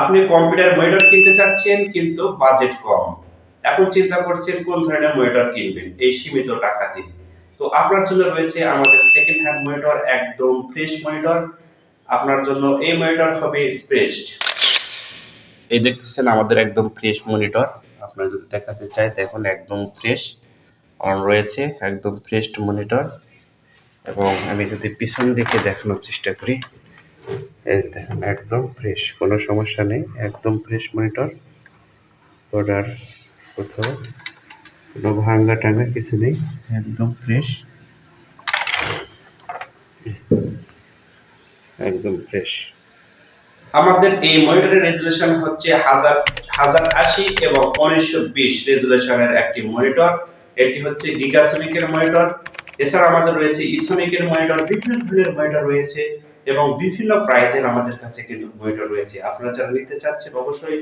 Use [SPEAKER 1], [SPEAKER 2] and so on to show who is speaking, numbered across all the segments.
[SPEAKER 1] আপনি computer monitor কিনতে চাচ্ছেন, কিন্তু বাজেট কম। এখন চিন্তা করছেন কোন ধরনের মনিটর কিনবেন, এই সীমিত টাকা দিয়ে। তো আপনার জন্য রয়েছে আমাদের সেকেন্ড হ্যান্ড মনিটর একদম ফ্রেশ মনিটর আপনার জন্য এই মনিটর হবে বেস্ট এই দেখতেছেন আমাদের একদম ফ্রেশ মনিটর আপনারা যদি দেখাতে চাই দেখুন একদম ফ্রেশ অন রয়েছে, একদম ফ্রেশ মনিটর এবং আমি যদি পিছন দিকে দেখানোর চেষ্টা করি। এই যে দেখেন একদম ফ্রেশ কোনো সমস্যা নেই একদম ফ্রেশ মনিটর অর্ডার কোথাও কোনো ভাঙ্গা টাঙ্গা কিছু নেই। একদম ফ্রেশ একদম ফ্রেশ আমাদের এই মনিটরের রেজুলেশন হচ্ছে হাজার হাজার আশি এবং উনিশশো বিশ রেজুলেশনের একটি মনিটর এটি হচ্ছে গিগাসনিকের মনিটর এছাড়া আমাদের রয়েছে ইসনিকের মনিটর বিভিন্ন ধরনের মনিটর রয়েছে। এবং বিভিন্ন প্রাইজের আমাদের কাছে কিন্তু মনিটর রয়েছে। আপনারা যারা নিতে চাচ্ছেন অবশ্যই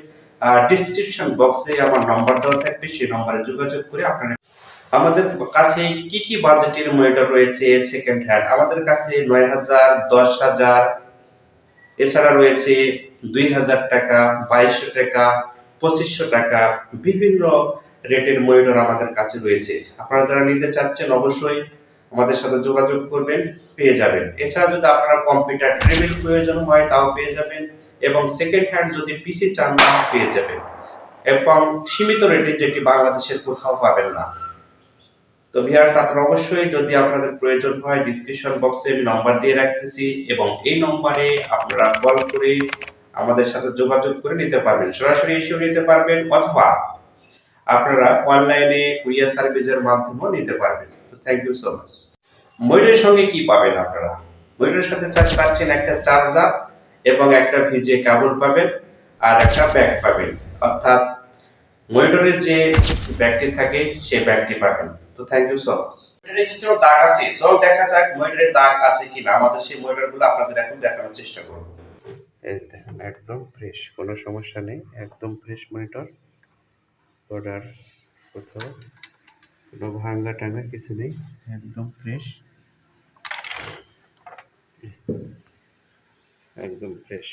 [SPEAKER 1] ডিসক্রিপশন বক্সে আমার নাম্বার দেওয়া থাকবে, সেই নম্বরে যোগাযোগ করে আপনারা আমাদের কাছে কি কি বাজেটের মনিটর রয়েছে সেকেন্ড হ্যান্ড আমাদের কাছে নয় হাজার, দশ হাজার, এছাড়া রয়েছে দুই হাজার টাকা, বাইশশো টাকা, পঁচিশশো টাকা, বিভিন্ন রেটের মনিটর আমাদের কাছে রয়েছে। আপনারা যারা নিতে চাচ্ছেন অবশ্যই আমাদের সাথে যোগাযোগ করবেন, পেয়ে যাবেন। এছাড়া যদি আপনারা কম্পিউটার ট্রেনের প্রয়োজন হয়, তাও পেয়ে যাবেন এবং সেকেন্ড হ্যান্ড যদি পিসি চান, তাও পেয়ে যাবেন। এবং সীমিত রেটে যেটি বাংলাদেশের কোথাও পাবেন না। তো ভিউয়ার্স আপনারা অবশ্যই যদি আপনাদের প্রয়োজন হয় ডিসক্রিপশন বক্সে আমি নম্বর দিয়ে রাখতেছি এবং এই নম্বরে আপনারা কল করে আমাদের সাথে যোগাযোগ করে নিতে পারবেন। সরাসরি এসেও নিতে পারবেন অথবা আপনারা অনলাইনে কুরিয়ার সার্ভিসের মাধ্যমেও নিতে পারবেন। থ্যাংক ইউ সো মাচ ময়ূরের সঙ্গে কি পাবেন আপনারা? ময়ূরের সাথে পাচ্ছেন একটা চার্জার এবং একটা ভিজে কেবল পাবেন আর একটা ব্যাগ পাবেন। অর্থাৎ মনিটরের যে ব্যাগটি থাকে, সেই ব্যাগটি পাবেন। তো থ্যাংক ইউ সো মাচ কোনো দাগ আছে, চল দেখা যাক মনিটরে দাগ আছে কিনা। আমাদের সেই মনিটরগুলো আপনাদের এখন দেখানোর চেষ্টা করব। এই দেখেন, একদম ফ্রেশ কোনো সমস্যা নেই। একদম ফ্রেশ মনিটর অর্ডার কোথাও। কোনো ভাঙ্গা টাঙ্গা কিছু নেই একদম ফ্রেশ একদম ফ্রেশ